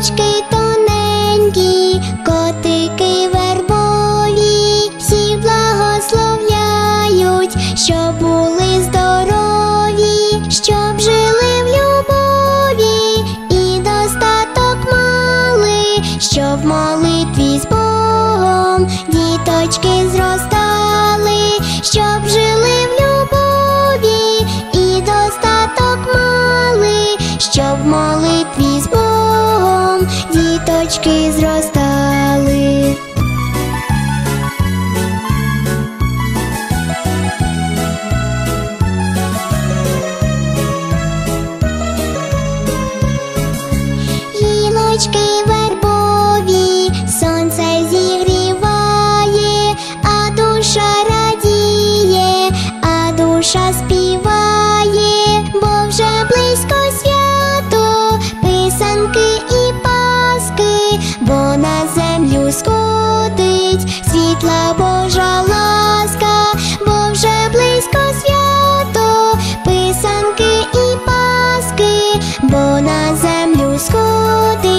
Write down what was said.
Річки тоненькі, котики вербові, всі благословляють, щоб були здорові, щоб жили в любові. І достаток мали, щоб в молитві з Богом діточки зростали, щоб жили в любові і достаток мали, щоб в молитві з Богом діточки зростали. бо на землю скоти.